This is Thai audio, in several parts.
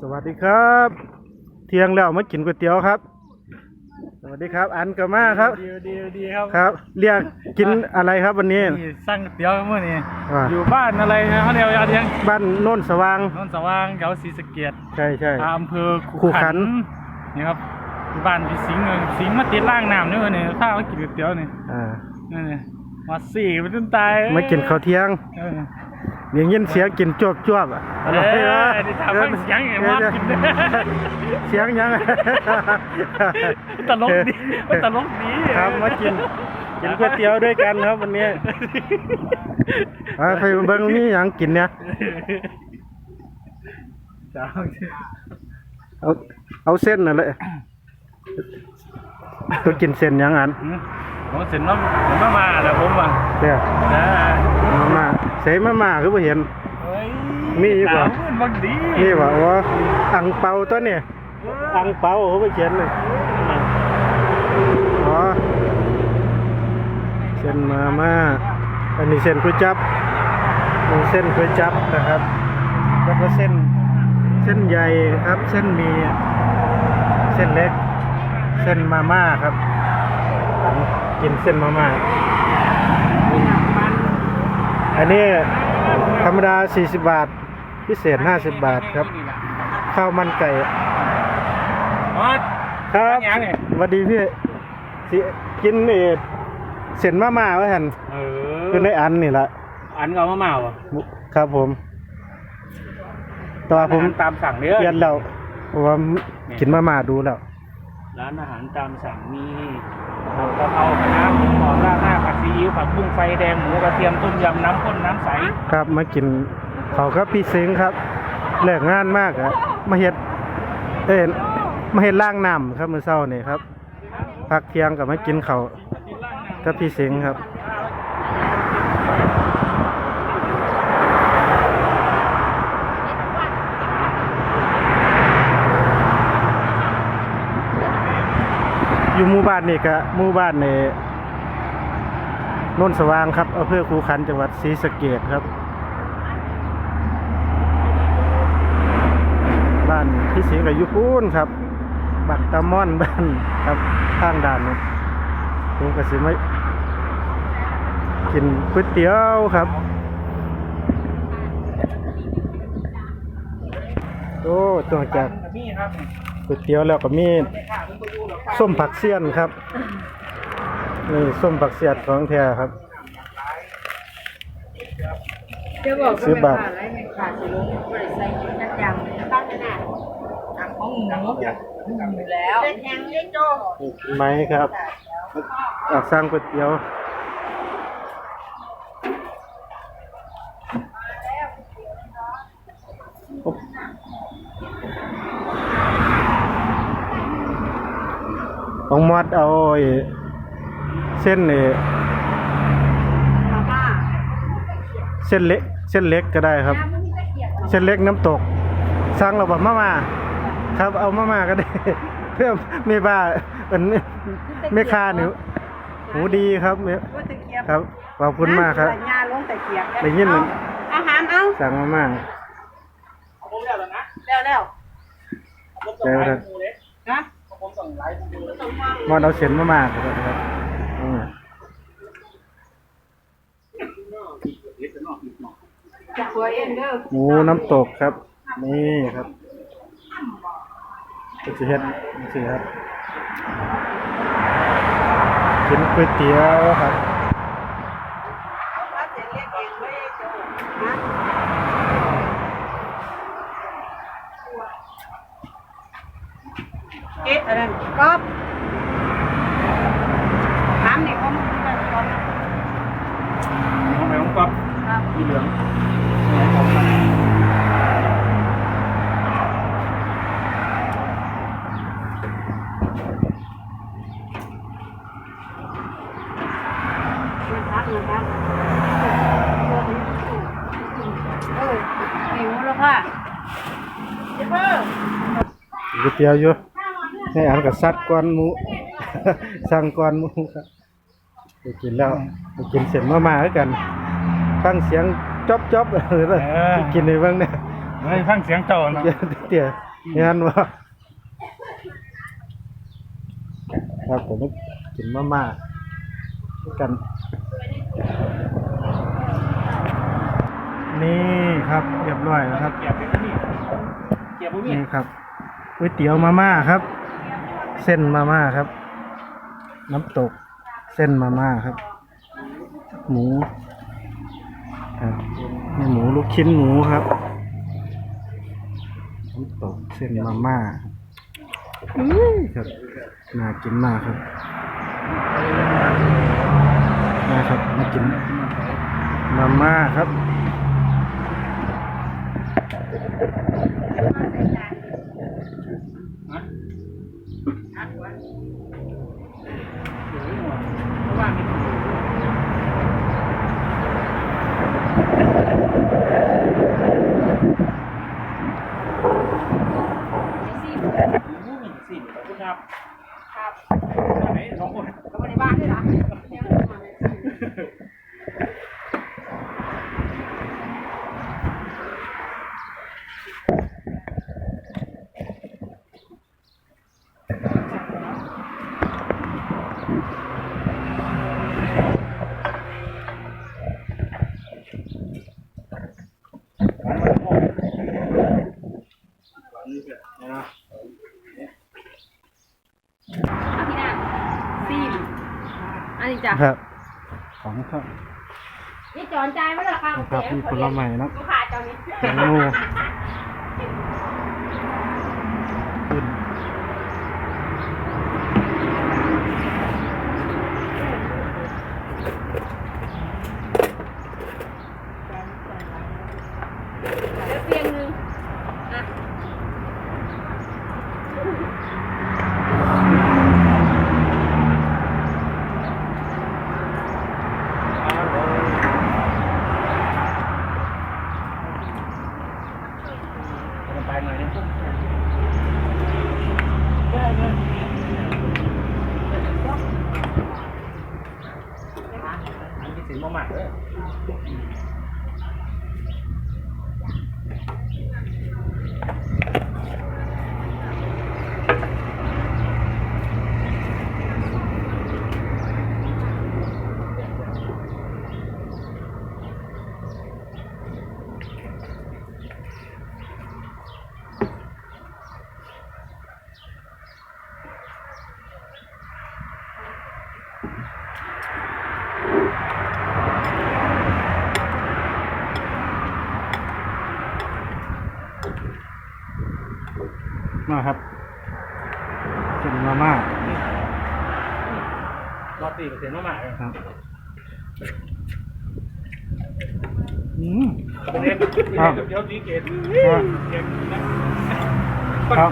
สวัสดีครับ เที่ยงแล้วมากินก๋วยเตี๋ยวครับ สวัสดีครับ อันกามาครับ ดีดีดีครับครับ เรียกกินอะไรครับวันนี้ นี่สั่งเตี๋ยวเมื่อนี้อ่า อยู่บ้านอะไรนะเขาเรียกว่าเทียงบ้านโน่นสว่าง นนสว่างเกาศรีสะเกียดใช่ใช่ อำเภอขู่ขุขัขัน นนี่ครับอยู่บ้านพี่สิงห์เลยสิงห์มาติดล่างน้ำนี่วันนี้ข้าวมากินก๋วยเตี๋ยวนี่อ่า นี่นี่มาสี่ไปจนตายมากินข้าวเที่ยง เออ อย่างยินเสียงกินจวบจวบอะเออนี่ถามว่าเสียงไงว่ากินได้เสียงยังตลกดีมันตลกดีครับมากินกินก๋วยเตี๋ยวด้วยกันครับวันนี้อ่าไปเบิ่งนี่หยังกินเนี่ยจ้าเอาเอาเส้นอะไรตัวกินเส้นหยังอันผมเสร็จมาผมมามาแล้วผมอะเด้อนะมามา ใส่มามาคือบ่เห็นมีอีกเหรอ สามหมื่นบางดีนี่ว่าอ๋ออังเปาตัวเนี่ยอังเปาเขาไปเขียนเลยอ๋อเส้นมาม่าอันนี้เส้นก๋วยจับมีเส้นก๋วยจับนะครับ แล้วก็เส้นเส้นใหญ่ครับ เส้นหมีเส้นเล็ก เส้นมาม่าครับผมกินเส้นมาม่า อันนี้ธรรมดา 40 บาท พิเศษ 50 บาทครับ ข้าวมันไก่อ๋อครับยังไงสวัสดีพี่สิกินเออเส้นมาม่าไว้หันเอคือในอันนี่แหละอันก็เอามาเมาอะครับผมแตัวาผมตามสั่งเด้อเปลี่ยนแล้วเพราะว่ากินมาม่าดูแล้ว ร้านอาหารตามสั่งมีกะเพราคะน้าหมูหอมราดหน้าผัด ซีอิ๊วผัดบุ้งไฟแดงหมูกระเทียมต้มยำน้ำข้นน้ำใสครับมากินเขาวครับพี่เซิงครับเลิกงานมากอะมาเฮ็ดเอ้ยมาเฮ็ดล่างน้ำครับมื้อเช้านี่ครับพักเที่ยงกับมากินเขากับพี่เซิงครับอยู่หมู่บ้านนี่ก็หมู่บ้านนี่ นนท์สว่างครับอำเภอคูขันจังหวัดศรีสะเกษครับ บ้านพี่สิงห์กับยุพูนครับ บักตะม่อนบ้านครับข้างด่านนี่ผมก็สิมากินก๋วยเตี๋ยวครับโอ้ตัวจากก๋วยเตี๋ยวแล้วก็มีส้มผักเสี้ยนครับ นี่ส้มผักเสี้ยนของแท้ครับ จะบอกซื้อบาทอะไรไม่ขาดสิลูกบริษัทยัดยำตั้งขนาดทำของหนูอยู่แล้วเป็นยังเล่นโจไหมครับอะสร้างก๋วยเตี๋ยวของมอดเอาไอ้ เส้นนี่มาม่าเส้นเล็กเส้นเล็กก็ได้ครับ เส้นเล็กน้ำตกสั่งเราแบบมาม่าครับ เอามาม่าก็ได้เพื่อไม่บ้าเป็นไม่ค่าหนูหูดีครับเนี่ยว่าตะเกียบครับขอบคุณมากครับงานลงตะเกียบได้ยินเหมือนอาหารเอาสั่งมาม่าผมเรียกแล้วนะแล้วแล้วผมส่งไลน์หมูเล็กนะผมส่งไลน์หมูเล็กมอนเอาเส้นมาม่าก็ได้ครับอืม จาก ตัวเองเด้อหมูน้ำตกครับ นี่ครับก็สิเฮ็ดนี่สิครับกินก๋วยเตี๋ยวครับ เอ๊ะอะไรก๊อฟถามนี่เขาไม่ได้ก๊อฟ ทำไมผมก๊อฟ ครับ มีเหลือง นะครับนะครับเออ หิวแล้วค่ะเจ๊เพิ่มก๋วยเตี๋ยวอยู่ให้อันกับซัดก้อนหมู สั่งก้อนหมูครับไปกินแล้วไปกินเสร็จมามาคือกันฟังเสียงจ๊อบจ๊อบเออกินในบ้างเนี่ยเฮ้ยฟังเสียงเจ้าเนาะเดี๋ยวเดี๋ยวงานว่าครับผมกินมาม่ากัน นี่ครับเรียบร้อยแล้วครับ เกียบไปนี่เกียบบ่มีนี่ครับก๋วยเตี๋ยวมาม่าครับ เส้นมาม่าครับ น้ำตก เส้นมาม่าครับ หมูครับนี่หมูลูกชิ้นหมูครับน้ำตกเส้นมาม่าอื้อครับน่ากินมากครับ มาครับ มากินมาม่าครับฮะเพราะว่ามีสิขอบคุณครับ ครับ ไหนสองคน แล้วมาในบ้านด้วยเหรอ นะ พี่นาซีมอันนี้ จ้ะครับ ของครับนี่จอนใจายไหมล่ะครับนะครับมีผลไม้นะลูกค้าเจ้านี้ แตงโมขึ้น เดี๋ยวเพียงหนึงอะ ไปหน่อยนึงอันนี้สินมาใหม่เลย มาครับเส้นมาม่าร อตีกับ เสียนมาใหม่เลยครับอืมเป็นเด็กครับเดี๋ยวดีเกตครับเด็กนะครั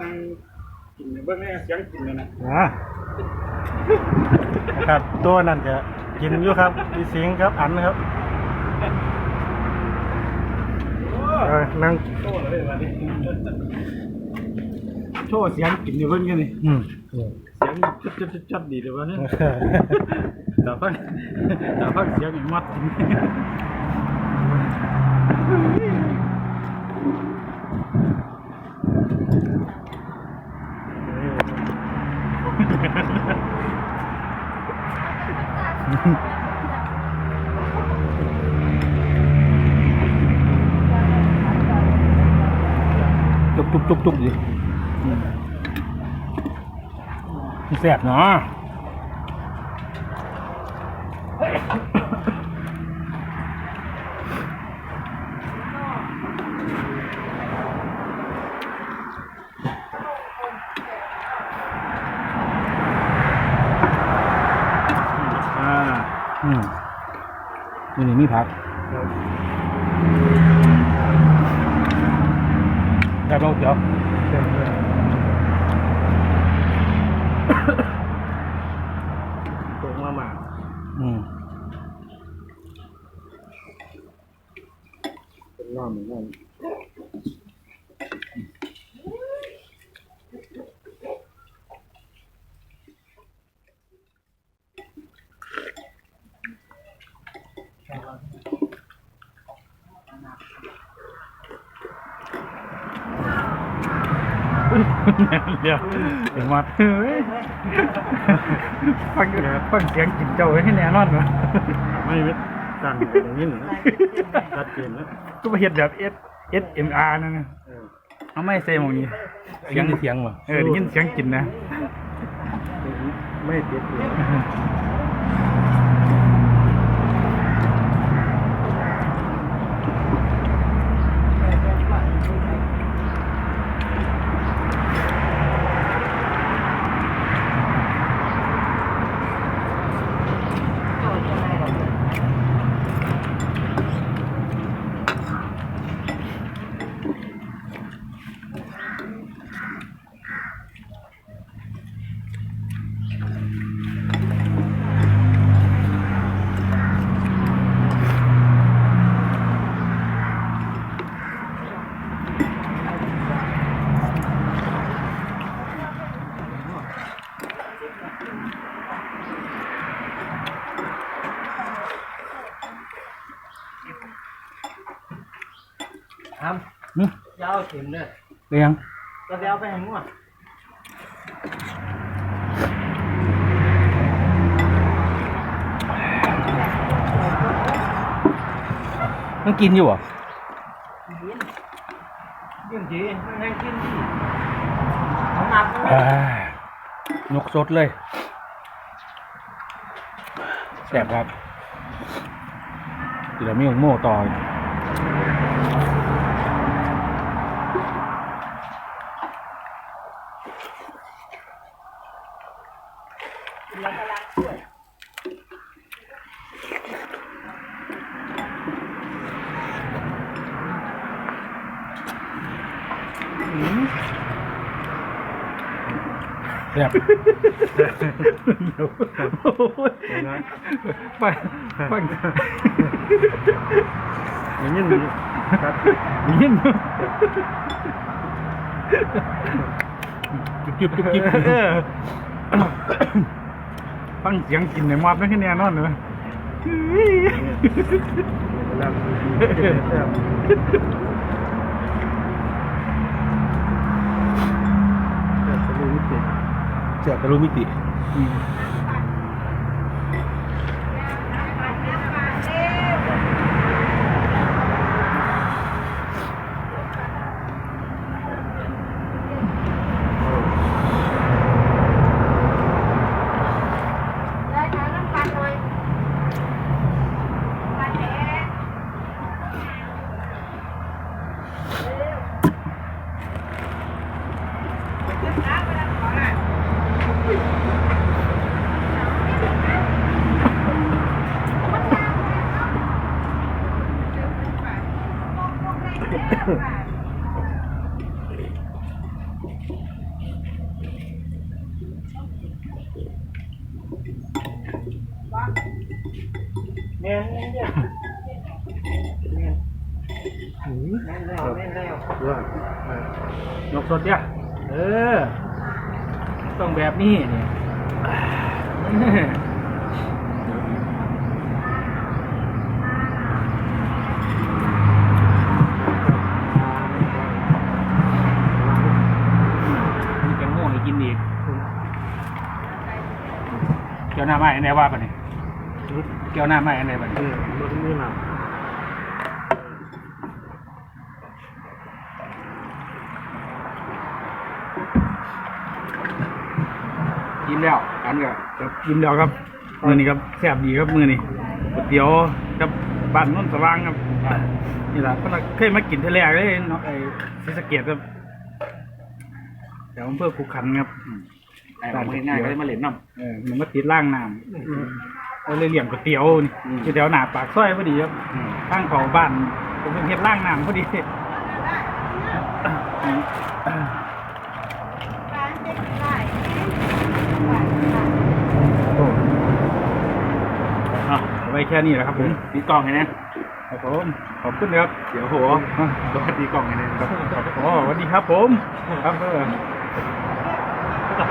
นั่งกินเนี่เบิ้งเนี่เสียงกินเลยนะอ่านะครับตัวนั่นจะกินอยู่ครับพี่สิงครับอันครับเออนั่งโชว์เลยวันนี้โชว์เสียงกินอยู่เบิ้งกันนี่อืมเสียงจัดจัดจัดจัดดีเลยวะเนี่ยแต่ฟังแต่ฟังเสียงอีมัดกินจุบ จุบจุบจุบดิแซ่บเนาะอ่าอืมนี่นี่มีผัก แซ่บเราเดี๋ยวตรงมาหมา อืม เป็นน้ำเหมือนกันเดี๋ยวถึงวัดเฮ้ยฟังฟังเสียงกินเจ้าไว้ให้แน่นอนวะไม่ไม่สั่งอย่างนี้หนึ่งชัดเจนแล้วก็มาเห็นแบบ S S M R นั่นนะเอาไม่เซมอย่างนี้เสียงเสียงวะเออได้ยินเสียงกินนะไม่เด็ดเลย ทำยาวถึงเลยเรียงก็เดี๋ยวไปให้มั่วมันกินอยู่เหรอยิ่งจีไม่ให้กินของหนักอ่านกสดเลยแซ่บครับเดี๋ยวมีของโม่ต่อ แซ่บฟังฟังอย่างนี้หนึ่งครับยินจุบจุบจุบจิบเออฟังเสียงกินในมอดไม่แค่แน่นอนเลยเแล้วกินเลยแซ่บ แซ่บทะลุมิติ เสียบทะลุมิติ ได้ค่ะน้ำปลาหน่อยปลาแดง แม่นแม่นเด้อ หืม แม่นแล้วแม่นแล้ว ยอดมาก ยกสดเนี่ยเออ ต้องแบบ นี้เนี่ยมีแกงโม่ให้กินอีกเกี่ยวหน้าไม้อันไหนว่าปะเนี่ยเกี่ยวหน้าไม้อันไหนปะเนี่ยนี่มันนี่ห นักกินแล้วอันก็ครับกินแล้วครับมือนี้ครับแซ่บดีครับมือนี้ก๋วยเตี๋ยวกับบ้านโนนสว่างครับนี่แหละเพิ่นเคยมากินเท่าแรกเลยเนาะไอ้ศรีสะเกดครับแถวอำเภอขุขันธ์ครับไอ้บ้านง่ายๆก็เลยมาเล่นน้ำเออมันมาติดล่างน้ำเอาเลยเลี้ยงก๋วยเตี๋ยวนี่อยู่แถวหน้าปากซอยพอดีครับข้างของบ้านผมเป็นเฮ็ดล่างน้ำพอดี โอ้ อะเอาไว้ แค่นี้แหละครับผมตีกล่องให้นะครับผมขอบคุณครับเดี๋ยวโหสวัสดีกล่องให้นะครับอ๋อสวัสดีครับผม ครับเอออ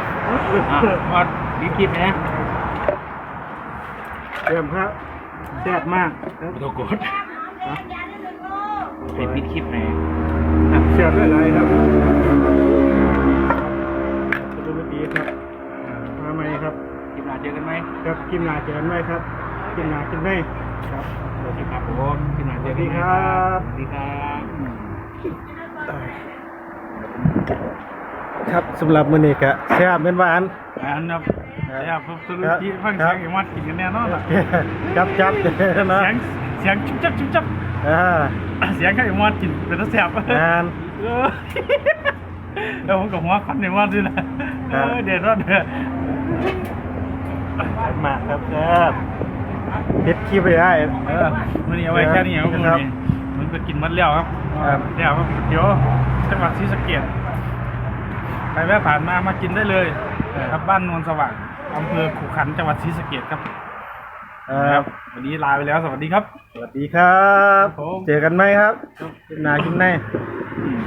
ะวัดดีคลิปนะเยี่ยมครับแซ่บมากครับไม่ต้องกดเป็นปิดคลิปไหนแซ่บด้วยอะไรครับทะลุมิติครับมาไหมครับคลิปหน้าเจอกันไหมครับกินหนาเจอกันไหมครับ กินหนากินไหมครับสวัสดีครับผมคลิปหน้าสเจอวัสกันดีไหมครับสวัสดีครับครับสำหรับมื้อนี้ก็แซ่บเป็นหวานอันนั้นครับผมสรุปที่ฟังเสียงอย่างว่ากินกันแน่นอนล่ะจับจับนะเสียงเสียงชุบจับชุบจับอ่าเสียงใครอย่างว่ากินเป็นตะแสบงานเออแล้วผมกับหัวควันในว่าด้วยนะเออเด็ดรอดเด้อมากครับแซ่บ ปิดคลิปไปได้เออมันนี้เอาไว้แค่นี้ครับครับมันก็กินมัดแล้วครับครับแล้วครับเดี๋ยวจังหวัดศรีสะเกษใครแวะผ่านมามากินได้เลยครับบ้านนวลสว่างอำเภอขุขันธ์จังหวัดศรีสะเกษครับครับวันนี้ลาไปแล้วสวัสดีครับ สวัสดีครับครับผมเจอกันไหมครับกินหนากินในอืม